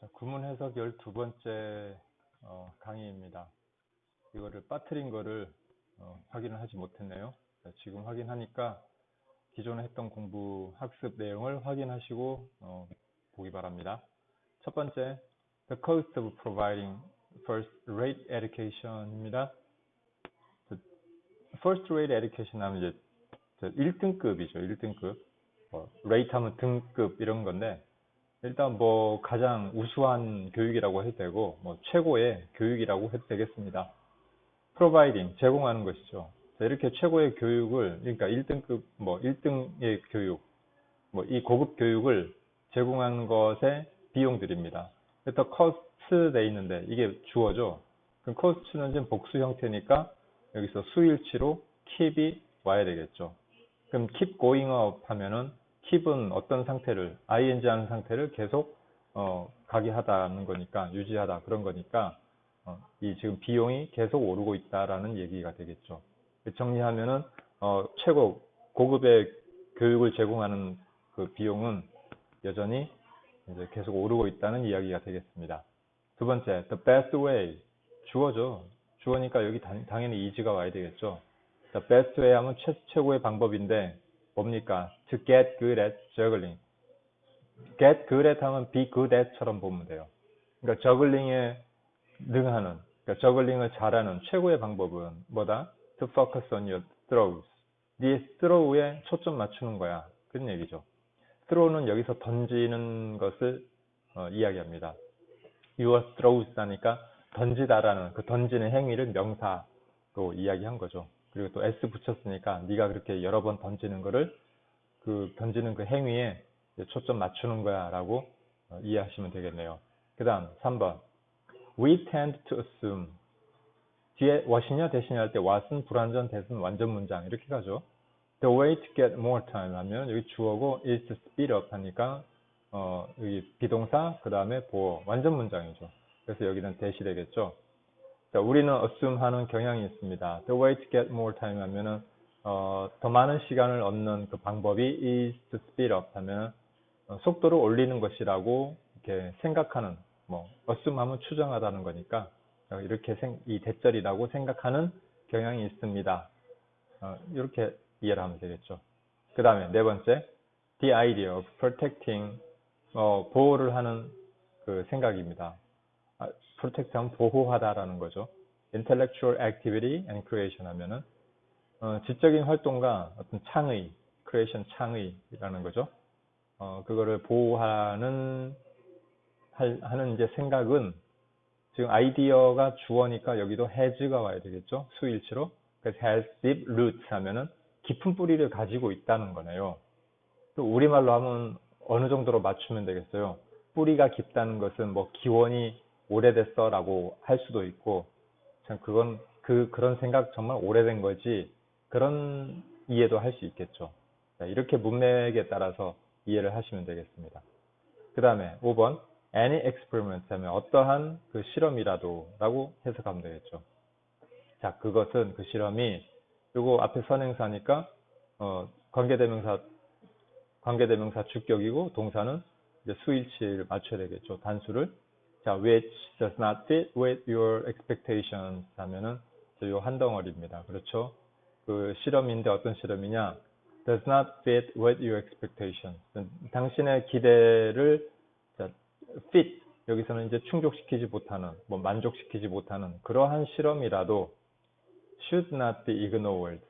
자, 구문 해석 12번째 어, 강의입니다. 이거를 빠뜨린 거를 어, 확인을 하지 못했네요. 자, 지금 확인하니까 기존에 했던 공부 학습 내용을 확인하시고 어, 보기 바랍니다. 첫 번째, the cost of providing first rate education입니다. 그 first rate education 하면 이제 1등급이죠. 1등급. 뭐, rate 하면 등급 이런 건데 일단 뭐 가장 우수한 교육이라고 해도 되고 뭐 최고의 교육이라고 해도 되겠습니다. providing 제공하는 것이죠. 자, 이렇게 최고의 교육을 그러니까 1등급 뭐 1등의 교육 뭐 이 고급 교육을 제공하는 것의 비용들입니다. 일단 cost 돼 있는데 이게 주어죠. 그럼 cost는 지금 복수 형태니까 여기서 수일치로 keep이 와야 되겠죠. 그럼 keep going up 하면은 keep은 어떤 상태를 ing 하는 상태를 계속 어, 가게 하다는 거니까 유지하다 그런 거니까 어, 이 지금 비용이 계속 오르고 있다라는 얘기가 되겠죠. 정리하면은 어, 최고 고급의 교육을 제공하는 그 비용은 여전히 이제 계속 오르고 있다는 이야기가 되겠습니다. 두 번째, the best way 주어죠. 주어니까 여기 당, 당연히 이지가 와야 되겠죠. the best way 하면 최, 최고의 방법인데 뭡니까? To get good at juggling. get good at 하면 be good at처럼 보면 돼요. 그러니까 저글링에 능하는, 그러니까 저글링을 잘하는 최고의 방법은 뭐다? To focus on your throws. 네 throw에 초점 맞추는 거야. 그런 얘기죠. throw는 여기서 던지는 것을 어, 이야기합니다. your throws 하니까 던지다라는 그 던지는 행위를 명사로 이야기한 거죠. 그리고 또 S 붙였으니까 네가 그렇게 여러 번 던지는 거를 그 던지는 그 행위에 초점 맞추는 거야 라고 어, 이해하시면 되겠네요. 그 다음 3번 We tend to assume 뒤에 what이냐 대신에 할 때 what은 불완전 대신 완전 문장 이렇게 가죠. The way to get more time 하면 여기 주어고 is to speed up 하니까 어, 여기 비동사 그 다음에 보어 완전 문장이죠. 그래서 여기는 대시 되겠죠. 자, 우리는 assume 하는 경향이 있습니다. The way to get more time 하면은 어, 더 많은 시간을 얻는 그 방법이 is to speed up 하면 어, 속도를 올리는 것이라고 이렇게 생각하는 뭐 assume 하면 추정하다는 거니까 어, 이렇게 생, 이 대절이라고 생각하는 경향이 있습니다. 어, 이렇게 이해를 하면 되겠죠. 그 다음에 네 번째, the idea of protecting 어, 보호를 하는 그 생각입니다. 아, protect 하면 보호하다라는 거죠. intellectual activity and creation 하면은 어, 지적인 활동과 어떤 창의, creation 창의라는 거죠. 어, 그거를 보호하는 할, 하는 이제 생각은 지금 아이디어가 주어니까 여기도 has가 와야 되겠죠. 수일치로. 그래서 has deep roots 하면은 깊은 뿌리를 가지고 있다는 거네요. 또 우리말로 하면 어느 정도로 맞추면 되겠어요. 뿌리가 깊다는 것은 뭐 기원이 오래됐어 라고 할 수도 있고 참 그건 그 그런 생각 정말 오래된 거지 그런 이해도 할 수 있겠죠. 이렇게 문맥에 따라서 이해를 하시면 되겠습니다. 그 다음에 5번 any experiment 하면 어떠한 그 실험이라도 라고 해석하면 되겠죠. 자 그것은 그 실험이 요거 앞에 선행사니까 어, 관계대명사 관계대명사 주격이고 동사는 이제 수일치를 맞춰야 되겠죠. 단수를 자, which does not fit with your expectations 하면은 요 한 덩어리입니다. 그렇죠? 그 실험인데 어떤 실험이냐? does not fit with your expectations. 당신의 기대를 자, fit 여기서는 이제 충족시키지 못하는, 뭐 만족시키지 못하는 그러한 실험이라도 should not be ignored.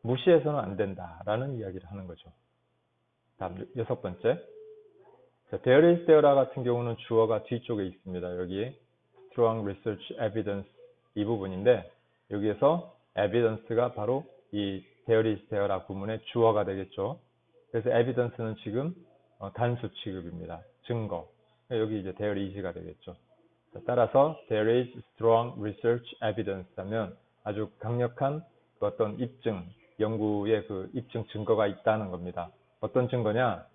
무시해서는 안 된다라는 이야기를 하는 거죠. 다음 여섯 번째. 자, there is there라 같은 경우는 주어가 뒤쪽에 있습니다. 여기 strong research evidence 이 부분인데 여기에서 evidence가 바로 이 is there라 구문의 주어가 되겠죠. 그래서 evidence는 지금 어, 단수 취급입니다. 증거. 여기 이제 there is가 되겠죠. 자, 따라서 there is strong research evidence 하면 아주 강력한 그 어떤 입증, 연구의 그 입증 증거가 있다는 겁니다. 어떤 증거냐?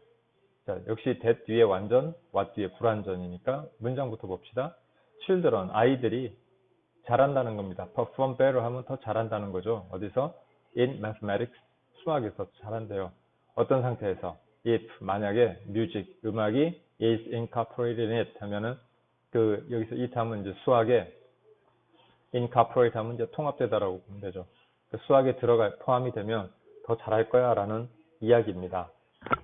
자, 역시 that 뒤에 완전, what 뒤에 불완전이니까 문장부터 봅시다. children, 아이들이 잘한다는 겁니다. perform better 하면 더 잘한다는 거죠. 어디서? in mathematics, 수학에서 잘한대요. 어떤 상태에서? if 만약에 music 음악이 is incorporated in it 하면은 그 여기서 it 하면 이제 수학에 incorporate 하면 이제 통합되다라고 보면 되죠. 그 수학에 들어가 포함이 되면 더 잘할 거야라는 이야기입니다.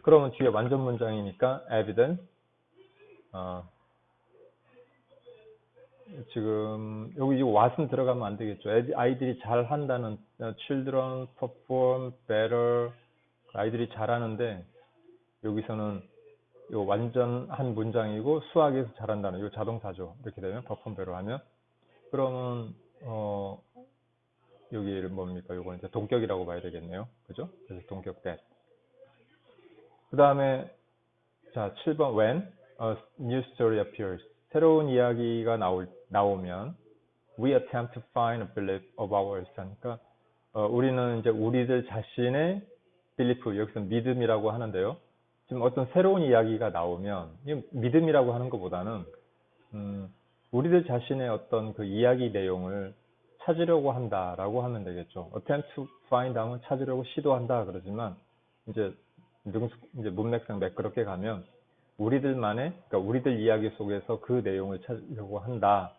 그러면 뒤에 완전 문장이니까 evidence 어, 지금 여기 이 what은 들어가면 안 되겠죠. 아이들이 잘 한다는 어, children perform better 아이들이 잘하는데 여기서는 요 완전한 문장이고 수학에서 잘한다는 요 자동사죠. 이렇게 되면 perform better 하면 그러면 어 여기를 뭡니까? 요거 이제 동격이라고 봐야 되겠네요. 그죠? 그래서 동격 that. 그 다음에 자 7번 when a new story appears 새로운 이야기가 나올, 나오면 we attempt to find a belief of ours 하니까 어, 우리는 이제 우리들 자신의 belief 여기서 믿음이라고 하는데요. 지금 어떤 새로운 이야기가 나오면 이 믿음이라고 하는 것보다는 음, 우리들 자신의 어떤 그 이야기 내용을 찾으려고 한다라고 하면 되겠죠. attempt to find 하면 찾으려고 시도한다 그러지만 이제 이제 문맥상 매끄럽게 가면 우리들만의 그러니까 우리들 이야기 속에서 그 내용을 찾으려고 한다.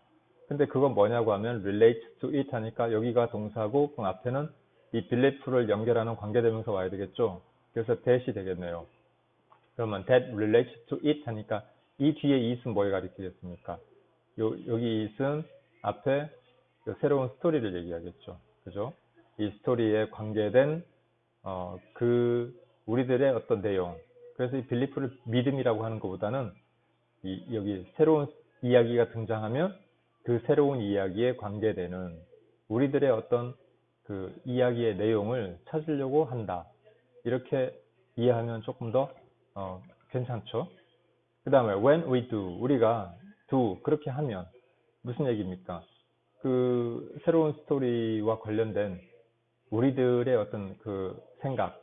근데 그건 뭐냐고 하면 relate to it 하니까 여기가 동사고 그 앞에는 이 belief를 연결하는 관계대명사 와야 되겠죠. 그래서 that이 되겠네요. 그러면 that relates to it 하니까 이 뒤에 it은 뭘 가리키겠습니까? 요, 여기 it은 앞에 그 새로운 스토리를 얘기하겠죠. 그죠? 이 스토리에 관계된 어, 그 우리들의 어떤 내용. 그래서 이 빌리프를 믿음이라고 하는 것보다는 이, 여기 새로운 이야기가 등장하면 그 새로운 이야기에 관계되는 우리들의 어떤 그 이야기의 내용을 찾으려고 한다. 이렇게 이해하면 조금 더 어, 괜찮죠. 그 다음에 when we do 우리가 do 그렇게 하면 무슨 얘기입니까? 그 새로운 스토리와 관련된 우리들의 어떤 그 생각,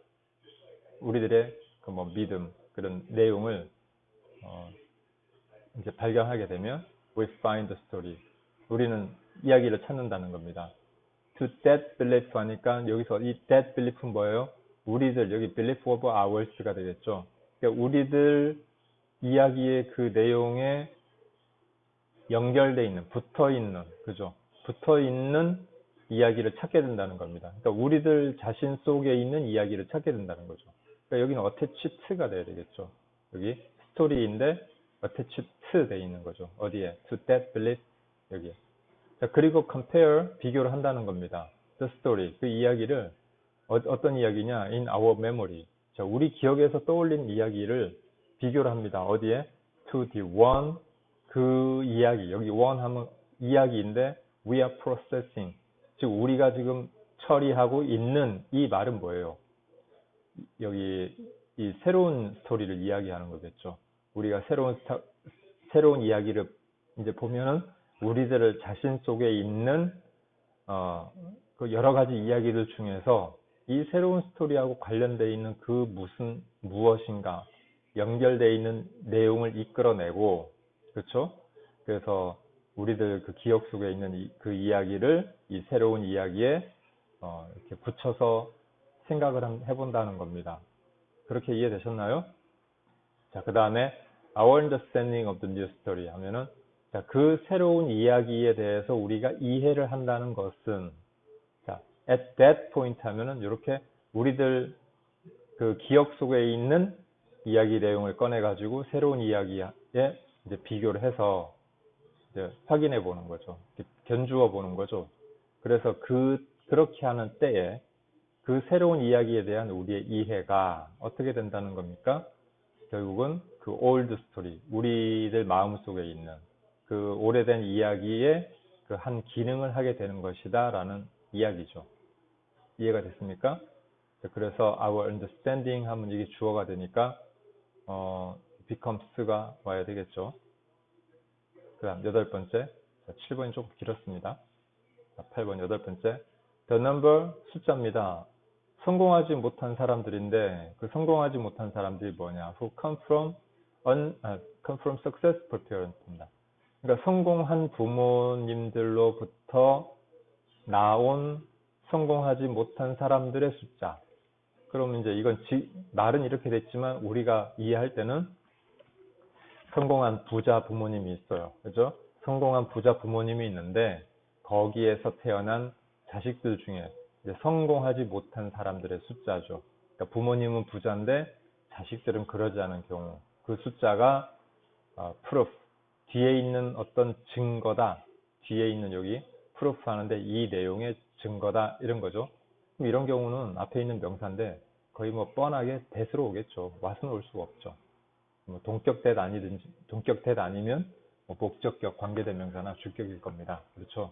우리들의 그 뭐 믿음 그런 내용을 어 이제 발견하게 되면 we find the story. 우리는 이야기를 찾는다는 겁니다. to that belief 하니까 여기서 이 that belief은 뭐예요? 우리들 여기 belief of ours가 되겠죠. 그러니까 우리들 이야기의 그 내용에 연결돼 있는, 붙어 있는, 그죠? 붙어 있는 이야기를 찾게 된다는 겁니다. 그러니까 우리들 자신 속에 있는 이야기를 찾게 된다는 거죠. 그러니까 여기는 to가 돼야 되겠죠. 여기 스토리인데 to 돼 있는 거죠. 어디에? to that belief 여기에. 자, 그리고 compare 비교를 한다는 겁니다. the story 그 이야기를 어, 떤 이야기냐? in our memory. 자, 우리 기억에서 떠올린 이야기를 비교를 합니다. 어디에? to the one 그 이야기 여기 one 하면 이야기인데 we are processing 즉 우리가 지금 처리하고 있는 이 말은 뭐예요? 여기 이 새로운 스토리를 이야기하는 거겠죠. 우리가 새로운 스타, 새로운 이야기를 이제 보면은 우리들 자신 속에 있는 어, 그 여러 가지 이야기들 중에서 이 새로운 스토리하고 관련돼 있는 그 무슨 무엇인가 연결돼 있는 내용을 이끌어내고 그렇죠? 그래서 우리들 그 기억 속에 있는 이, 그 이야기를 이 새로운 이야기에 어, 이렇게 붙여서 생각을 한- 해본다는 겁니다. 그렇게 이해되셨나요? 자, 그 다음에 our understanding of the new story 하면은 자, 그 새로운 이야기에 대해서 우리가 이해를 한다는 것은 자, at that point 하면은 이렇게 우리들 그 기억 속에 있는 이야기 내용을 꺼내 가지고 새로운 이야기에 이제 비교를 해서 이제 확인해 보는 거죠. 견주어 보는 거죠. 그래서 그 그렇게 하는 때에 그 새로운 이야기에 대한 우리의 이해가 어떻게 된다는 겁니까? 결국은 그 old story, 우리들 마음속에 있는 그 오래된 이야기의 그 한 기능을 하게 되는 것이다라는 이야기죠. 이해가 됐습니까? 그래서 our understanding 하면 이게 주어가 되니까 어, becomes가 와야 되겠죠. 그 다음 여덟 번째, 자, 7번이 조금 길었습니다. 자, 8번 여덟 번째, the number 숫자입니다. 성공하지 못한 사람들인데 그 성공하지 못한 사람들이 뭐냐? who come from un, 아, come from successful parents입니다. 그러니까 성공한 부모님들로부터 나온 성공하지 못한 사람들의 숫자. 그럼 이제 이건 지- 말은 이렇게 됐지만 우리가 이해할 때는 성공한 부자 부모님이 있어요. 그죠? 성공한 부자 부모님이 있는데 거기에서 태어난 자식들 중에 성공하지 못한 사람들의 숫자죠. 그러니까 부모님은 부자인데 자식들은 그러지 않은 경우 그 숫자가 어, proof 뒤에 있는 어떤 증거다. 뒤에 있는 여기 proof 하는데 이 내용의 증거다 이런 거죠. 이런 경우는 앞에 있는 명사인데 거의 뭐 뻔하게 대수로 오겠죠. 와서는 올 수가 없죠. 뭐 동격대 아니든지 동격대 아니면 뭐 목적격 관계대명사나 주격일 겁니다. 그렇죠.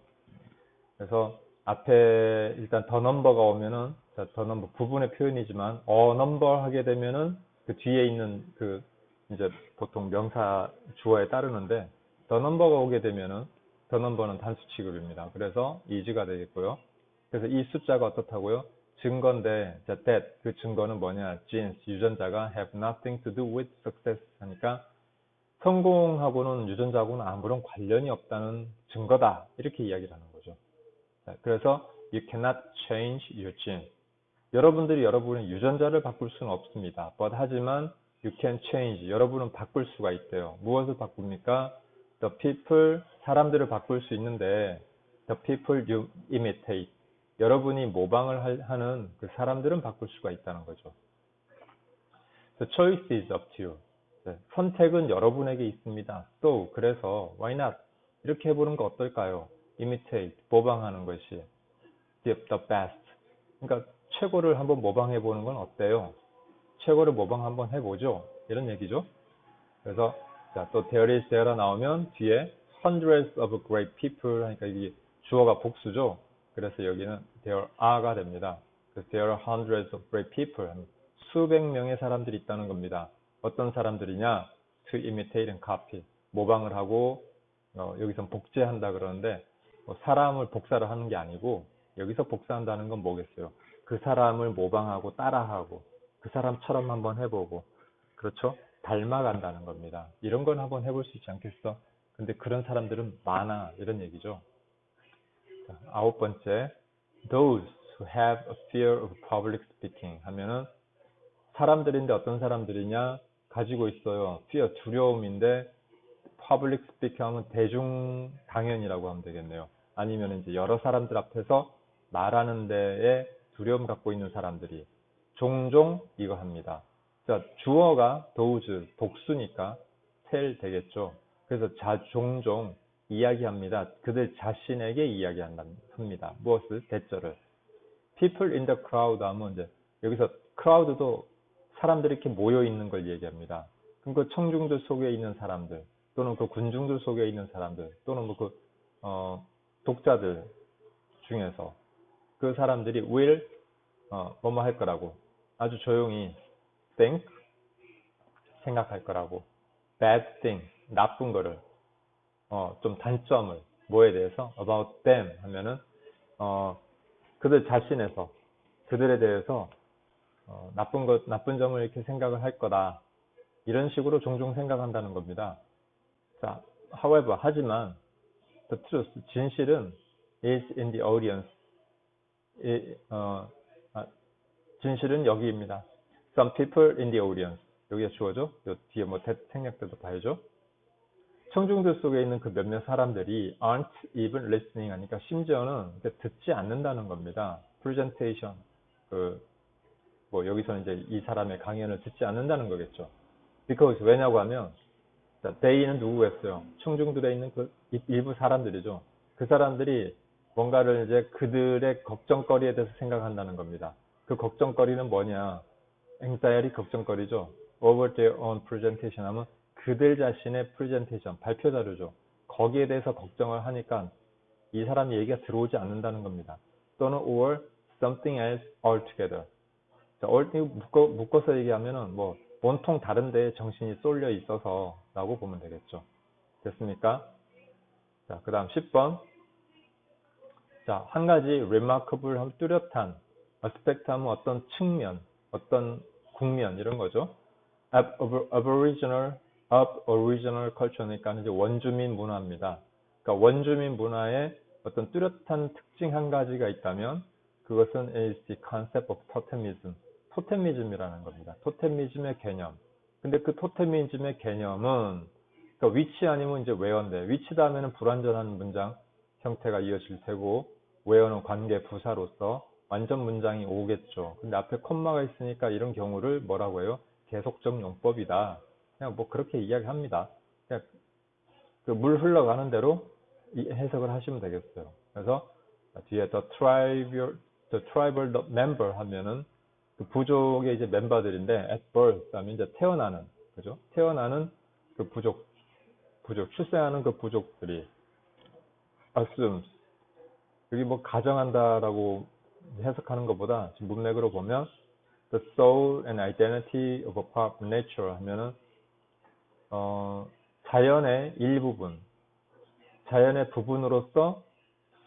그래서 앞에 일단 더 넘버가 오면은 자, 더 넘버 부분의 표현이지만 어 넘버 하게 되면은 그 뒤에 있는 그 이제 보통 명사 주어에 따르는데 더 넘버가 오게 되면은 더 넘버는 단수 취급입니다. 그래서 이즈가 되겠고요. 그래서 이 숫자가 어떻다고요? 증거인데 자, that 그 증거는 뭐냐? genes 유전자가 have nothing to do with success 하니까 성공하고는 유전자하고는 아무런 관련이 없다는 증거다 이렇게 이야기를 하는 거죠. 자, 그래서 you cannot change your gene. 여러분들이 여러분의 유전자를 바꿀 수는 없습니다. but 하지만 you can change. 여러분은 바꿀 수가 있대요. 무엇을 바꿉니까? the people 사람들을 바꿀 수 있는데 the people you imitate. 여러분이 모방을 할- 하는 그 사람들은 바꿀 수가 있다는 거죠. The choice is up to you. 네, 선택은 여러분에게 있습니다. So, 그래서 why not? 이렇게 해보는 거 어떨까요? imitate, 모방하는 것이 the best. 그러니까 최고를 한번 모방해 보는 건 어때요? 최고를 모방 한번 해보죠. 이런 얘기죠. 그래서 자, 또 there is there가 나오면 뒤에 hundreds of great people 하니까 이게 주어가 복수죠. 그래서 여기는 there are가 됩니다. 그래서 there are hundreds of great people 수백 명의 사람들이 있다는 겁니다. 어떤 사람들이냐? to imitate and copy. 모방을 하고 어, 여기선 복제한다 그러는데 뭐 사람을 복사를 하는 게 아니고 여기서 복사한다는 건 뭐겠어요? 그 사람을 모방하고 따라하고 그 사람처럼 한번 해보고 그렇죠? 닮아간다는 겁니다. 이런 건 한번 해볼 수 있지 않겠어? 근데 그런 사람들은 많아 이런 얘기죠. 자, 아홉 번째, those who have a fear of public speaking 하면은 사람들인데 어떤 사람들이냐 가지고 있어요. fear 두려움인데 public speaking 하면 대중 강연이라고 하면 되겠네요. 아니면 이제 여러 사람들 앞에서 말하는 데에 두려움 갖고 있는 사람들이 종종 이거 합니다. 자, 주어가 those 복수니까 tell 되겠죠. 그래서 자 종종 이야기합니다. 그들 자신에게 이야기합니다. 무엇을? 대절을. people in the crowd 하면 이제 여기서 crowd도 사람들이 이렇게 모여 있는 걸 얘기합니다. 그럼 그 청중들 속에 있는 사람들 또는 그 군중들 속에 있는 사람들 또는 뭐그 어, 독자들 중에서 그 사람들이 will 어, 뭐뭐 할 거라고 아주 조용히 think 생각할 거라고. bad thing 나쁜 거를 어, 좀 단점을 뭐에 대해서? about them 하면은 어, 그들 자신에서 그들에 대해서 어, 나쁜 것 나쁜 점을 이렇게 생각을 할 거다. 이런 식으로 종종 생각한다는 겁니다. 자, however 하지만 the truth 진실은 is in the audience. 이, 어, 아, 진실은 여기입니다. Some people in the audience. 여기가 주어죠? 요 뒤에 뭐 대- 생략 때도 봐야죠. 청중들 속에 있는 그 몇몇 사람들이 aren't even listening 하니까 심지어는 듣지 않는다는 겁니다. presentation. 그, 뭐 여기서는 이제 이 사람의 강연을 듣지 않는다는 거겠죠. because 왜냐고 하면 자, they는 누구겠어요? 청중들에 있는 그 일- 일부 사람들이죠. 그 사람들이 뭔가를 이제 그들의 걱정거리에 대해서 생각한다는 겁니다. 그 걱정거리는 뭐냐? anxiety 걱정거리죠. over their own presentation 하면 그들 자신의 presentation, 발표 자료죠. 거기에 대해서 걱정을 하니까 이 사람 얘기가 들어오지 않는다는 겁니다. 또는 or something else altogether. 자, all- 묶어, 묶어서 얘기하면은 뭐 온통 다른데 정신이 쏠려 있어서 라고 보면 되겠죠. 됐습니까? 자, 그 다음 10번. 자, 한 가지 remarkable 뚜렷한, aspect 하면 어떤 측면, 어떤 국면, 이런 거죠. ab- ab- aboriginal, of original culture니까 이제 원주민 문화입니다. 그러니까 원주민 문화의 어떤 뚜렷한 특징 한 가지가 있다면 그것은 is the concept of totemism. 토테미즘이라는 겁니다. 토테미즘의 개념. 근데 그 토테미즘의 개념은 그러니까 위치 아니면 이제 where인데 위치다 하면은 불완전한 문장 형태가 이어질 테고 where는 관계 부사로서 완전 문장이 오겠죠. 근데 앞에 콤마가 있으니까 이런 경우를 뭐라고 해요? 계속적 용법이다. 그냥 뭐 그렇게 이야기합니다. 그냥 그 물 흘러가는 대로 이 해석을 하시면 되겠어요. 그래서 뒤에 the tribal, the tribal member 하면은 그 부족의 이제 멤버들인데 at birth 하면 이제 태어나는 그죠? 태어나는 그 부족 부족 출생하는 그 부족들이 assumes 여기 뭐 가정한다라고 해석하는 것보다 지금 문맥으로 보면 the soul and identity of a part of nature 하면은 어 자연의 일부분 자연의 부분으로서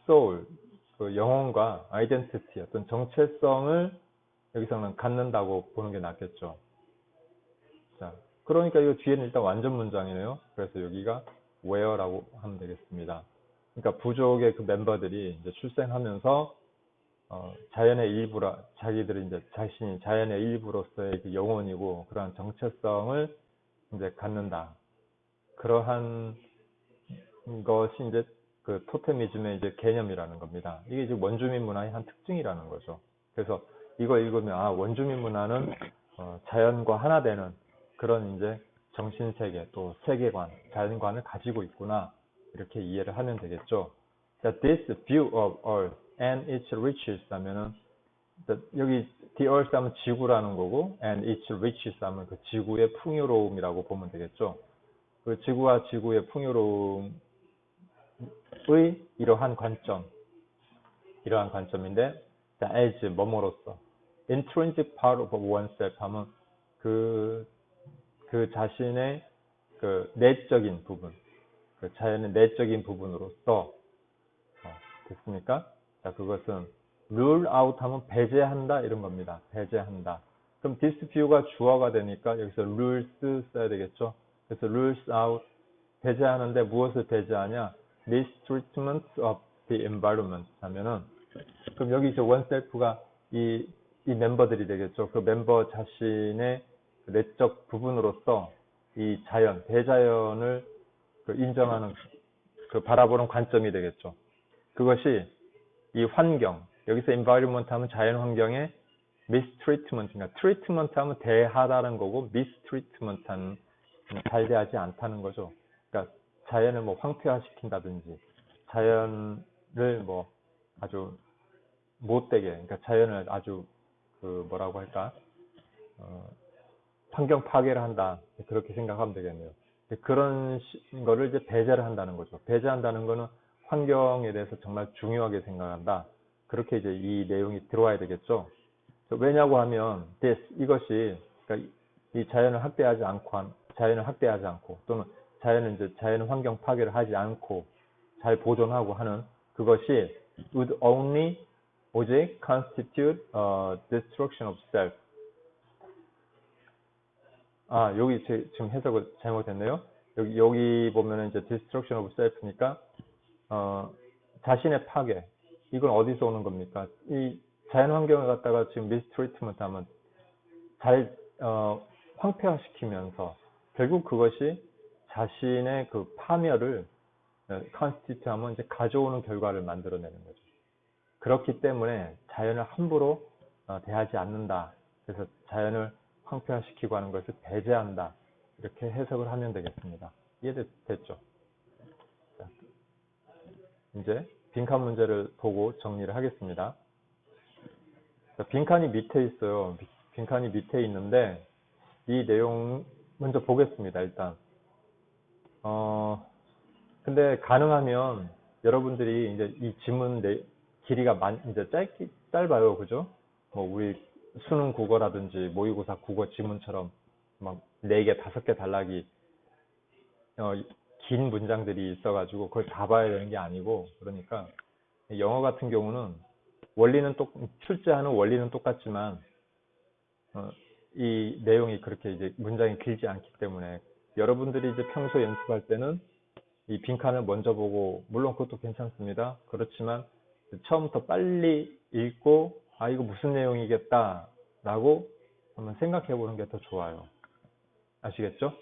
soul 그 영혼과 identity 어떤 정체성을 여기서는 갖는다고 보는 게 낫겠죠. 자, 그러니까 이거 뒤에는 일단 완전 문장이네요. 그래서 여기가 where라고 하면 되겠습니다. 그러니까 부족의 그 멤버들이 이제 출생하면서 어, 자연의 일부라 자기들이 이제 자신이 자연의 일부로서의 그 영혼이고 그러한 정체성을 이제 갖는다. 그러한 것이 이제 그 토테미즘의 이제 개념이라는 겁니다. 이게 이제 원주민 문화의 한 특징이라는 거죠. 그래서 이거 읽으면 아 원주민 문화는 어, 자연과 하나 되는 그런 이제 정신 세계 또 세계관, 자연관을 가지고 있구나 이렇게 이해를 하면 되겠죠. 자, this view of Earth and its riches 하면은 여기 the Earth 하면 지구라는 거고 and its riches 하면 그 지구의 풍요로움이라고 보면 되겠죠. 그 지구와 지구의 풍요로움의 이러한 관점, 이러한 관점인데 자, as 뭐뭐로서 intrinsic part of oneself 하면 그, 그 자신의 그 내적인 부분, 그 자연의 내적인 부분으로서 어, 됐습니까? 자, 그것은 rule out 하면 배제한다 이런 겁니다. 배제한다. 그럼 this view가 주어가 되니까 여기서 rules 써야 되겠죠? 그래서 rules out 배제하는데 무엇을 배제하냐? mistreatment of the environment 하면은 그럼 여기 이제 oneself가 이, 이 멤버들이 되겠죠. 그 멤버 자신의 내적 부분으로서 이 자연, 대자연을 그 인정하는 그 바라보는 관점이 되겠죠. 그것이 이 환경, 여기서 environment 하면 자연 환경의 mistreatment, 그러니까 treatment 하면 대하다는 거고 mistreatment 하는 잘 대하지 않다는 거죠. 그러니까 자연을 뭐 황폐화시킨다든지 자연을 뭐 아주 못되게, 그러니까 자연을 아주 그 뭐라고 할까, 어, 환경 파괴를 한다 그렇게 생각하면 되겠네요. 그런 거를 이제 배제를 한다는 거죠. 배제한다는 거는 환경에 대해서 정말 중요하게 생각한다. 그렇게 이제 이 내용이 들어와야 되겠죠. 왜냐고 하면 이것이 그러니까 이 자연을 학대하지 않고 자연을 학대하지 않고 또는 자연을 이제 자연 환경 파괴를 하지 않고 잘 보존하고 하는 그것이 would only 오직 constitute uh, destruction of self. 아 여기 제, 지금 해석을 잘못했네요. 여기 여기 보면은 이제 destruction of self니까 어, 자신의 파괴. 이건 어디서 오는 겁니까? 이 자연 환경을 갖다가 지금 mistreatment 하면 잘 어, 황폐화시키면서 결국 그것이 자신의 그 파멸을 컨스티튜 하면 이제 가져오는 결과를 만들어내는 거죠. 그렇기 때문에 자연을 함부로 어, 대하지 않는다. 그래서 자연을 황폐화시키고 하는 것을 배제한다. 이렇게 해석을 하면 되겠습니다. 이해됐죠? 자, 이제 빈칸 문제를 보고 정리를 하겠습니다. 자, 빈칸이 밑에 있어요. 빈칸이 밑에 있는데 이 내용 먼저 보겠습니다. 일단 어 근데 가능하면 여러분들이 이제 이 지문 내, 길이가 많, 이제 짧기, 짧아요. 그죠? 뭐, 우리 수능 국어라든지 모의고사 국어 지문처럼 막 4개, 5개 단락이, 어, 긴 문장들이 있어가지고 그걸 다 봐야 되는 게 아니고, 그러니까 영어 같은 경우는 원리는 똑, 출제하는 원리는 똑같지만, 어, 이 내용이 그렇게 이제 문장이 길지 않기 때문에 여러분들이 이제 평소 연습할 때는 이 빈칸을 먼저 보고, 물론 그것도 괜찮습니다. 그렇지만 처음부터 빨리 읽고 아 이거 무슨 내용이겠다 라고 한번 생각해 보는 게 더 좋아요. 아시겠죠?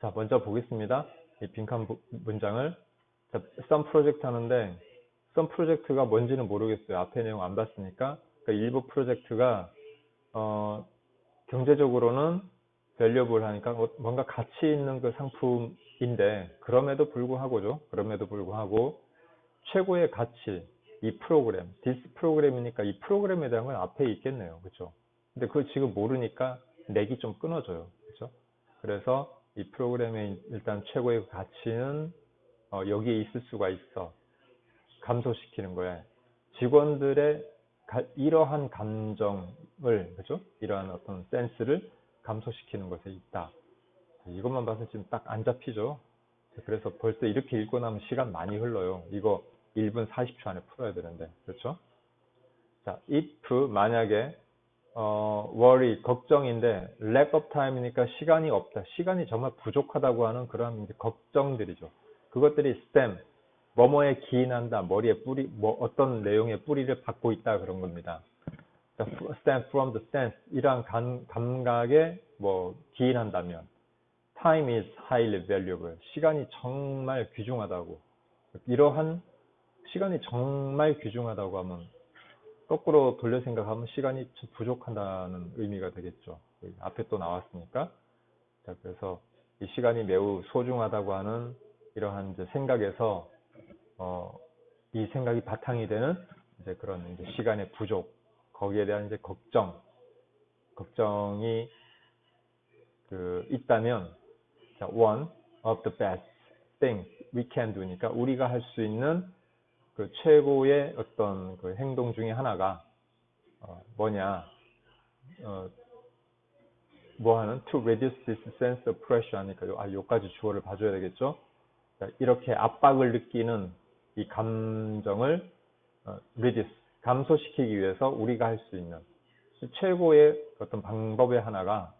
자, 먼저 보겠습니다. 이 빈칸 부- 문장을. 자, 썸 프로젝트 하는데, 썸 프로젝트가 뭔지는 모르겠어요. 앞에 내용 안 봤으니까. 그러니까 일부 프로젝트가, 어, 경제적으로는 밸류able 하니까 뭐- 뭔가 가치 있는 그 상품인데, 그럼에도 불구하고죠. 그럼에도 불구하고, 최고의 가치, 이 프로그램, 디스 프로그램이니까 이 프로그램에 대한 건 앞에 있겠네요. 그죠? 근데 그걸 지금 모르니까 렉이 좀 끊어져요. 그죠? 그래서 이 프로그램의 일단 최고의 가치는 어, 여기에 있을 수가 있어. 감소시키는 거야. 직원들의 가- 이러한 감정을, 그죠? 이러한 어떤 센스를 감소시키는 것에 있다. 이것만 봐서 지금 딱 안 잡히죠? 그래서 벌써 이렇게 읽고 나면 시간 많이 흘러요. 이거 1분 40초 안에 풀어야 되는데. 그렇죠? 자, if 만약에 어, worry 걱정인데 lack of time이니까 시간이 없다. 시간이 정말 부족하다고 하는 그런 걱정들이죠. 그것들이 stem 뭐뭐에 기인한다. 머리에 뿌리 뭐 어떤 내용의 뿌리를 받고 있다 그런 겁니다. 자, stem from the sense 이러한 감, 감각에 뭐 기인한다면 time is highly valuable. 시간이 정말 귀중하다고. 이러한 시간이 정말 귀중하다고 하면 거꾸로 돌려 생각하면 시간이 좀 부족하다는 의미가 되겠죠. 앞에 또 나왔으니까. 자, 그래서 이 시간이 매우 소중하다고 하는 이러한 이제 생각에서 어, 이 생각이 바탕이 되는 이제 그런 이제 시간의 부족, 거기에 대한 이제 걱정, 걱정이 그 있다면 자, one of the best things we can do니까 우리가 할 수 있는 그 최고의 어떤 그 행동 중에 하나가 어, 뭐냐 어, 뭐 하는 to reduce this sense of pressure 하니까 요, 아 요까지 주어를 봐줘야 되겠죠? 자, 이렇게 압박을 느끼는 이 감정을 어, reduce 감소시키기 위해서 우리가 할 수 있는 최고의 어떤 방법의 하나가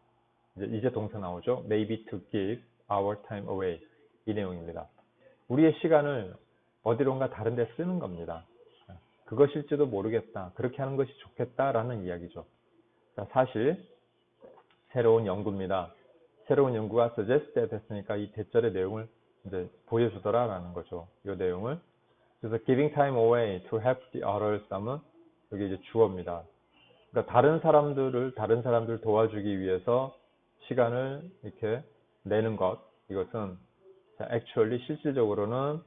이제, 이제 동사 나오죠? Maybe to give our time away. 이 내용입니다. 우리의 시간을 어디론가 다른 데 쓰는 겁니다. 그것일지도 모르겠다. 그렇게 하는 것이 좋겠다라는 이야기죠. 자, 사실 새로운 연구입니다. 새로운 연구가 suggest 됐으니까 이 대절의 내용을 이제 보여주더라라는 거죠. 이 내용을. 그래서 giving time away to help the others 하면 여기 이제 주어입니다. 그러니까 다른 사람들을 다른 사람들 도와주기 위해서 시간을 이렇게 내는 것 이것은 자, actually 실질적으로는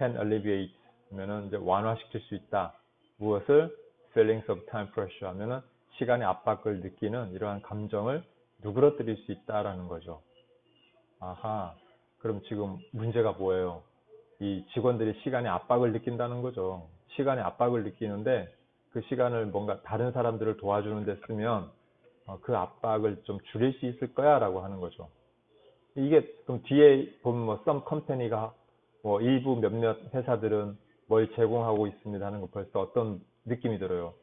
can alleviate 하면은 이제 완화시킬 수 있다. 무엇을 feelings of time pressure 하면은 시간의 압박을 느끼는 이러한 감정을 누그러뜨릴 수 있다라는 거죠. 아하. 그럼 지금 문제가 뭐예요? 이 직원들이 시간의 압박을 느낀다는 거죠. 시간의 압박을 느끼는데 그 시간을 뭔가 다른 사람들을 도와주는 데 쓰면 어, 그 압박을 좀 줄일 수 있을 거야 라고 하는 거죠. 이게 그럼 뒤에 보면 뭐 some company가 뭐 일부 몇몇 회사들은 뭘 제공하고 있습니다 하는 거 벌써 어떤 느낌이 들어요.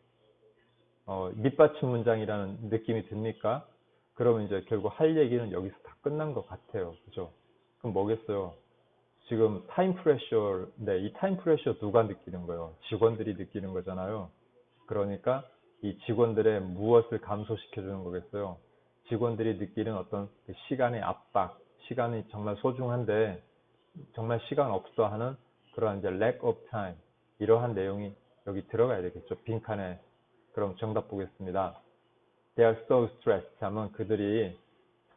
어, 밑받침 문장이라는 느낌이 듭니까? 그러면 이제 결국 할 얘기는 여기서 다 끝난 것 같아요. 그죠? 그럼 뭐겠어요? 지금 타임 프레셔, 네, 이 타임 프레셔 누가 느끼는 거예요? 직원들이 느끼는 거잖아요. 그러니까 이 직원들의 무엇을 감소시켜 주는 거겠어요? 직원들이 느끼는 어떤 그 시간의 압박, 시간이 정말 소중한데 정말 시간 없어 하는 그런 이제 lack of time 이러한 내용이 여기 들어가야 되겠죠. 빈칸에 그럼 정답 보겠습니다. They are so stressed 하면 그들이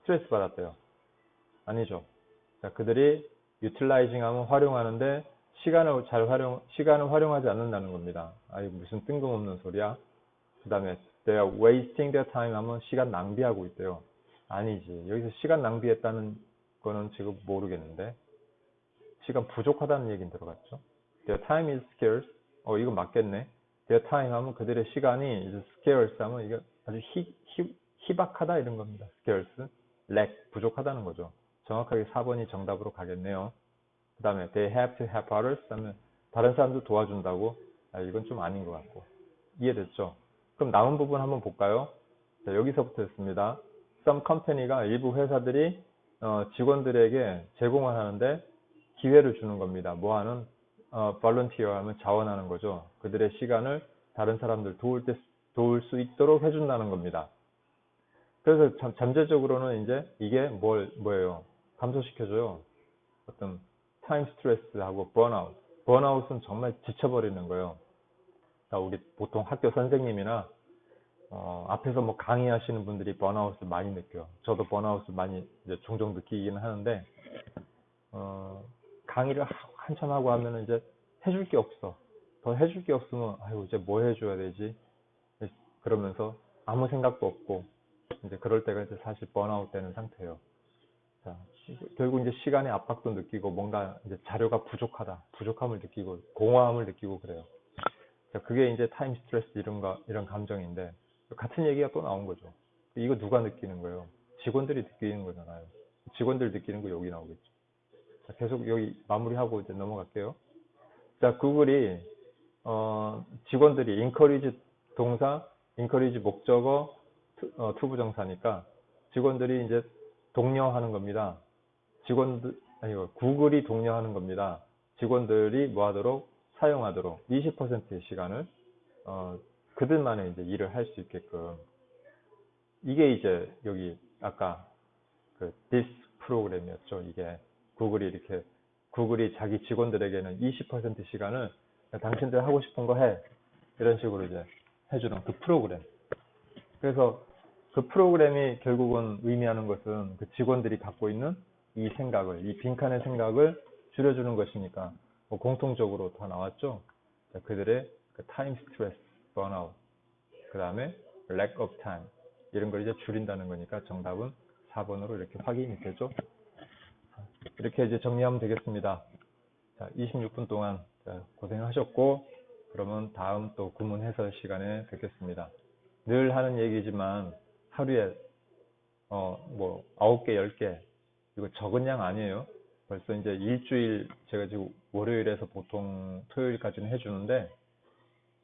스트레스 받았대요. 아니죠. 자, 그들이 utilizing 하면 활용하는데 시간을 잘 활용 시간을 활용하지 않는다는 겁니다. 아이 무슨 뜬금없는 소리야. 그다음에 they are wasting their time 하면 시간 낭비하고 있대요. 아니지. 여기서 시간 낭비했다는 거는 지금 모르겠는데 시간 부족하다는 얘기는 들어갔죠. Their time is scarce. 어, 이거 맞겠네. Their time 하면 그들의 시간이 이제 scarce 하면 이게 아주 희, 희, 희박하다 이런 겁니다. scarce. lack. 부족하다는 거죠. 정확하게 4번이 정답으로 가겠네요. 그 다음에 they have to help others 하면 다른 사람들 도와준다고 아, 이건 좀 아닌 것 같고 이해됐죠? 그럼 남은 부분 한번 볼까요? 자, 여기서부터였습니다. some company가 일부 회사들이 어, 직원들에게 제공을 하는데 기회를 주는 겁니다. 뭐 하는 어, volunteer 하면 자원하는 거죠. 그들의 시간을 다른 사람들 도울 때 도울 수 있도록 해준다는 겁니다. 그래서 잠, 잠재적으로는 이제 이게 뭘, 뭐예요? 감소시켜줘요. 어떤 타임 스트레스하고 번아웃. 번아웃은 정말 지쳐버리는 거예요. 자, 우리 보통 학교 선생님이나 어, 앞에서 뭐 강의하시는 분들이 번아웃을 많이 느껴요. 저도 번아웃을 많이 이제 종종 느끼기는 하는데, 어, 강의를 하- 한참 하고 하면은 이제 해줄 게 없어. 더 해줄 게 없으면, 아유, 이제 뭐 해줘야 되지? 그러면서 아무 생각도 없고, 이제 그럴 때가 이제 사실 번아웃 되는 상태예요. 자, 결국 이제 시간의 압박도 느끼고 뭔가 이제 자료가 부족하다, 부족함을 느끼고 공허함을 느끼고 그래요. 자, 그게 이제 타임 스트레스 이런 거 이런 감정인데 같은 얘기가 또 나온 거죠. 이거 누가 느끼는 거예요? 직원들이 느끼는 거잖아요. 직원들 느끼는 거 여기 나오겠죠. 자, 계속 여기 마무리하고 이제 넘어갈게요. 자, 구글이 어, 직원들이 encourage 동사, encourage 목적어, 투, 어, 투부정사니까 직원들이 이제 독려하는 겁니다. 직원들 아니요 구글이 독려하는 겁니다. 직원들이 뭐 하도록 사용하도록 20%의 시간을 어, 그들만의 이제 일을 할 수 있게끔 이게 이제 여기 아까 그 this 프로그램이었죠. 이게 구글이 이렇게 구글이 자기 직원들에게는 20% 시간을 당신들 하고 싶은 거 해. 이런 식으로 이제 해주는 그 프로그램. 그래서 그 프로그램이 결국은 의미하는 것은 그 직원들이 갖고 있는 이 생각을, 이 빈칸의 생각을 줄여주는 것이니까 뭐 공통적으로 다 나왔죠. 자, 그들의 그 타임 스트레스, 번아웃, 그 다음에 lack of time 이런 걸 이제 줄인다는 거니까 정답은 4번으로 이렇게 확인이 되죠. 이렇게 이제 정리하면 되겠습니다. 자, 26분 동안 자, 고생하셨고 그러면 다음 또 구문 해설 시간에 뵙겠습니다. 늘 하는 얘기지만 하루에 어 뭐 9개, 10개 이거 적은 양 아니에요. 벌써 이제 일주일 제가 지금 월요일에서 보통 토요일까지는 해주는데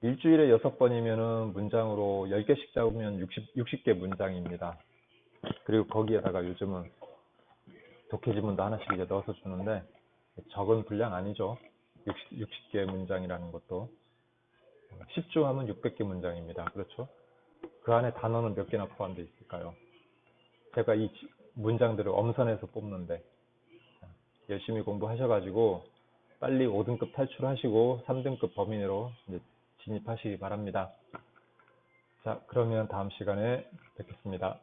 일주일에 6번이면은 문장으로 10개씩 잡으면 60, 60개 문장입니다. 그리고 거기에다가 요즘은 독해지문도 하나씩 이제 넣어서 주는데 적은 분량 아니죠. 60, 개 문장이라는 것도 10주 하면 600개 문장입니다. 그렇죠? 그 안에 단어는 몇 개나 포함되어 있을까요? 제가 이 지- 문장들을 엄선해서 뽑는데 열심히 공부하셔가지고 빨리 5등급 탈출하시고 3등급 범인으로 진입하시기 바랍니다. 자, 그러면 다음 시간에 뵙겠습니다.